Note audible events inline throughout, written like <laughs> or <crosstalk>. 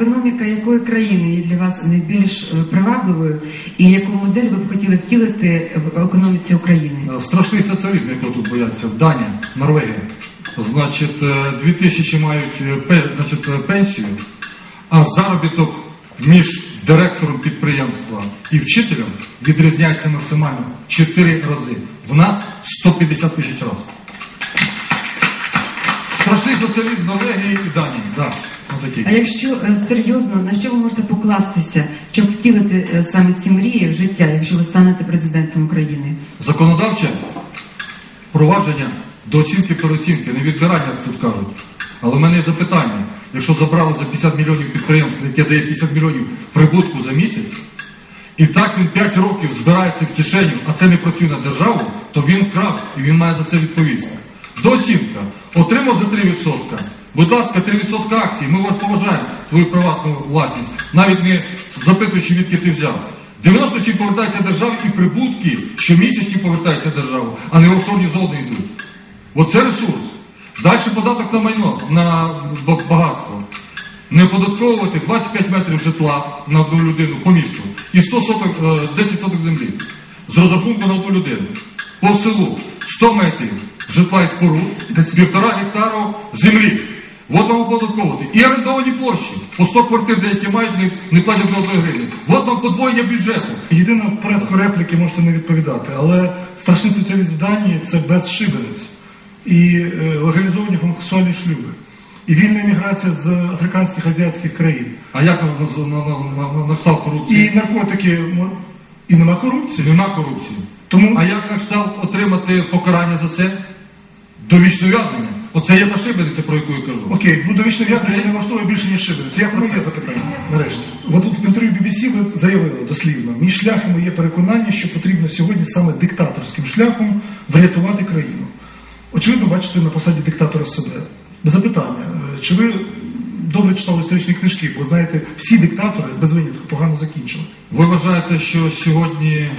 Економіка якої країни є для вас найбільш е, привабливою, і яку модель ви б хотіли втілити в економіці України? Е, Страшний соціалізм, якого тут бояться. Данія, Норвегія. Значить, е, 2000 мають е, значить, е, пенсію, а заробіток між директором підприємства і вчителем відрізняється максимально 4 рази. В нас 150 тисяч разів. Страшний соціалізм Норвегії і Данії. Да. А якщо е, серйозно, на що ви можете покластися, щоб втілити е, саме ці мрії в життя, якщо ви станете президентом України? Законодавче впровадження до оцінки переоцінки, не відбирання, як тут кажуть. Але в мене є запитання. Якщо забрали за 50 мільйонів підприємств, яке дає 50 мільйонів прибутку за місяць, і так він 5 років збирається в кишеню, а це не працює на державу, то він вкрав і він має за це відповісти. Дооцінка. Отримав за 3%. Будь ласка, 3% акцій. Ми вас поважаємо твою приватну власність, навіть не запитуючи, відки ти взяв. 97 повертається державі і прибутки щомісячні повертаються державу, а не офшорні зони йдуть. Оце ресурс. Далі податок на майно, на багатство. Не податковувати 25 метрів житла на одну людину по місту і 100 соток, е, 10 соток землі. З розрахунку на одну людину. По селу 100 метрів житла і споруд, півтора гектару землі. От вам оподатковувати. І орендовані площі. По 100 квартир, деякі мають, не, не платять до 1 гривні. От вам подвоєння бюджету. Єдине в порядку репліки можете не відповідати, але страшний соціалізм в Данії це без шибениць і е, легалізовані гомосексуальні шлюби, і вільна еміграція з африканських азіатських країн. А як на, на, на, на, на, на кшталт корупції? І наркотики і нема корупції. Нема корупції. Тому А як на кшталт отримати покарання за це? Довічне ув'язнення. Оце є та шибениця, про яку я кажу. окей, ну довічне в'язнення не влаштовує більше ніж шибениць. Я про це запитання. Нарешті, от тут в інтерв'ю BBC ви заявили дослівно. Між шляхами є переконання, що потрібно сьогодні саме диктаторським шляхом врятувати країну. Очевидно, бачите на посаді диктатора себе. Запитання, чи ви добре читали історичні книжки, бо знаєте, всі диктатори без винятку погано закінчили. Ви вважаєте, що сьогодні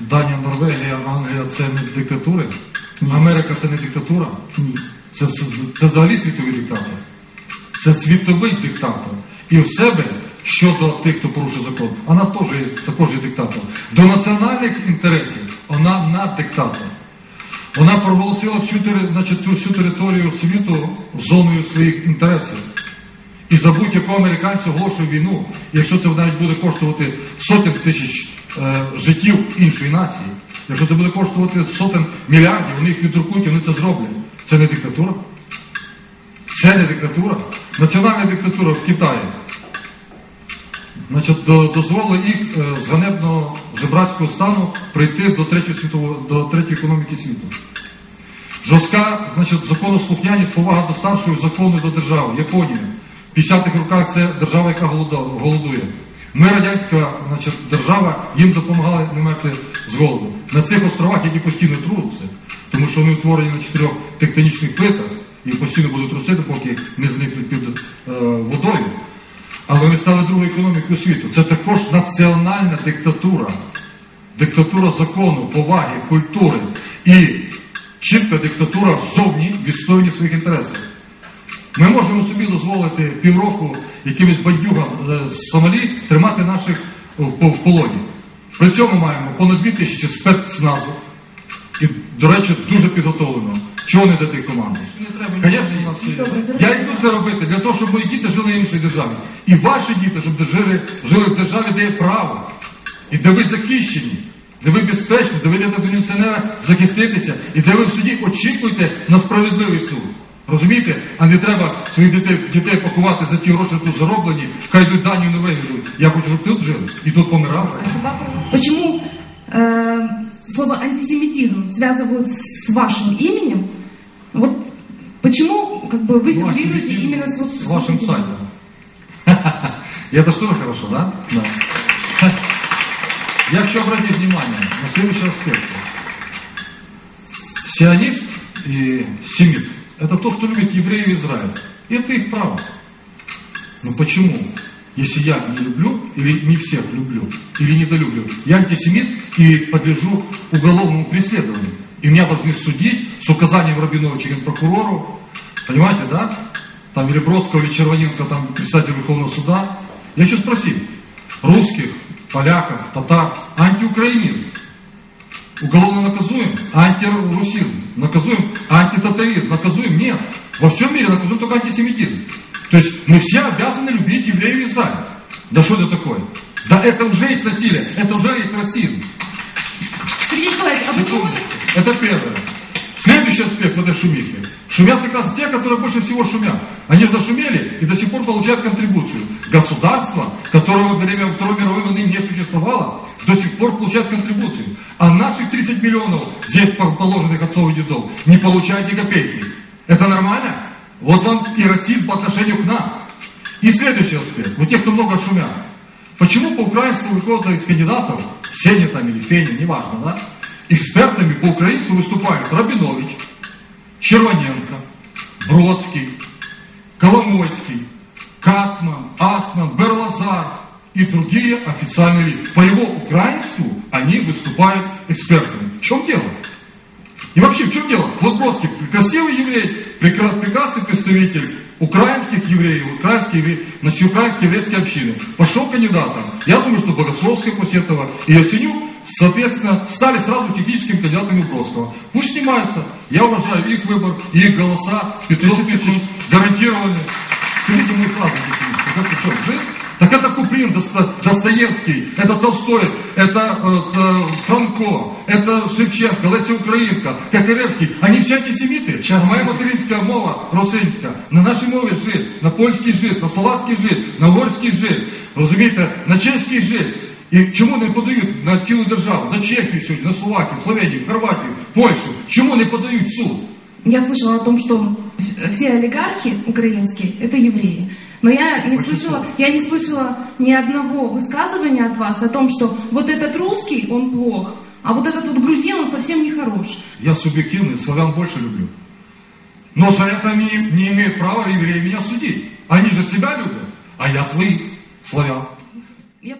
Данія, Норвегія, Англія це не диктатури? Америка це не диктатура? Ні. Це, це, взагалі світовий диктатор. Це світовий диктатор. І в себе щодо тих, хто порушує закон, вона теж є, також є диктатор. До національних інтересів вона наддиктатор. Вона проголосила всю, значить, всю територію світу зоною своїх інтересів. І за будь-якого американця оголошує війну, якщо це навіть буде коштувати сотень тисяч е, життів іншої нації, якщо це буде коштувати сотень мільярдів, вони їх віддрукують, вони це зроблять. Це не диктатура. Це не диктатура. Національна диктатура в Китаї. Значить, до- дозволила їх е, з ганебного жебрацького стану прийти до третьої світової, до третьої економіки світу. Жорстка, значить, законослухняність, повага до старшої закону до держави. Японія. В 50-х роках це держава, яка голодує. Ми, радянська значить, держава, їм допомагали не мерти з голоду. На цих островах, які постійно трудяться, тому що вони утворені на чотирьох тектонічних плитах і постійно будуть трусити, поки не зникнуть під е, водою. Але вони стали другою економікою світу. Це також національна диктатура. Диктатура закону, поваги, культури і чітка диктатура ззовні відстоювання своїх інтересів. Ми можемо собі дозволити півроку якимось бандюгам е, з Сомалі тримати наших в, полоні. При цьому маємо понад 2 тисячі спецназу. До речі, дуже підготовлено. Чого не дати команду? Не треба Конечно, у нас є. Я йду це робити для того, щоб мої діти жили в іншій державі. І ваші діти, щоб жили, жили в державі, де є право. І де ви захищені, де ви безпечні, де ви до міліціонера захиститися, і де ви в суді очікуєте на справедливий суд. Розумієте? А не треба своїх дітей, дітей пакувати за ці гроші тут зароблені, хай йдуть Данію не вивезуть. Я хочу, щоб тут жили і тут помирали. Почему э, слово антисемитизм связывают с вашим именем? Вот почему как бы вы Ну, фигурируете именно с, вот, с вашим сайтом. И <laughs> это что хорошо, да? Да. Я хочу обратить внимание на следующий аспект. Сионист и семит – это тот, кто любит евреев и Израиль. И это их право. Но почему? Если я не люблю, или не всех люблю, или недолюблю, я антисемит и подлежу уголовному преследованию. И меня должны судить с указанием Рабиновича генпрокурору. Понимаете, да? там или Бродского, или Червоненко, там, председатель Верховного суда. Я хочу спросить, русских, поляков, татар, антиукраинизм, уголовно наказуем, антирусизм, наказуем, антитатаризм, наказуем, нет. Во всем мире наказуем только антисемитизм. То есть мы все обязаны любить евреев и Израиль. Да что это такое? Да это уже есть насилие, это уже есть расизм. Сергей Николаевич, а почему... Это первое. Следующий аспект этой шумихе. Шумят как раз те, которые больше всего шумят. Они нашумели и до сих пор получают контрибуцию. Государство, которого во время Второй мировой войны не существовало, до сих пор получает контрибуцию. А наших 30 миллионов, здесь положенных отцов и дедов, не получают ни копейки. Это нормально? Вот вам и расизм по отношению к нам. И следующий аспект. Вот те, кто много шумят. Почему по украинству выходят из кандидатов, Сеня там или Феня, неважно, да? Экспертами по украинству выступают Рабинович, Червоненко, Бродский, Коломойский, Кацман, Асман, Берлазар и другие официальные лица. По его украинству они выступают экспертами. В чем дело? И вообще, в чем дело? Бродский, красивый еврей, прекра- прекрасный представитель украинских евреев, украинских евреев, значит, украинской еврейской общины. Пошел кандидатом. Я думаю, что Богословская после этого и Ясенюк, соответственно, стали сразу техническими кандидатами Бродского. Пусть снимаются. Я уважаю их выбор, их голоса, 500 тысяч гарантированы. Скажите мне сразу, это что, жив? Так это Куприн, Доста- Достоевский, это Толстой, это э, э, Франко, это Шевченко, Леся Українка, Кокоревский. Они все антисемиты. Сейчас. Моя материнська мова російська. На нашій мові жит, на польський жит, на словацький жит, на угорський жит, розумієте, на чеський жит. І чому не подають на цілу державу, на Чехію сьогодні, на Словакію, Словенію, Хорватію, Польщу? Чому не подають в суд? Я слышала о том, что все олигархи украинские – это евреи. Но я не слышала, я не слышала ни одного высказывания от вас о том, что вот этот русский, он плох, а вот этот вот грузин, он совсем не хорош. Я субъективный, славян больше люблю. Но это не, не имеют права евреи меня судить. Они же себя любят, а я своих славян. Я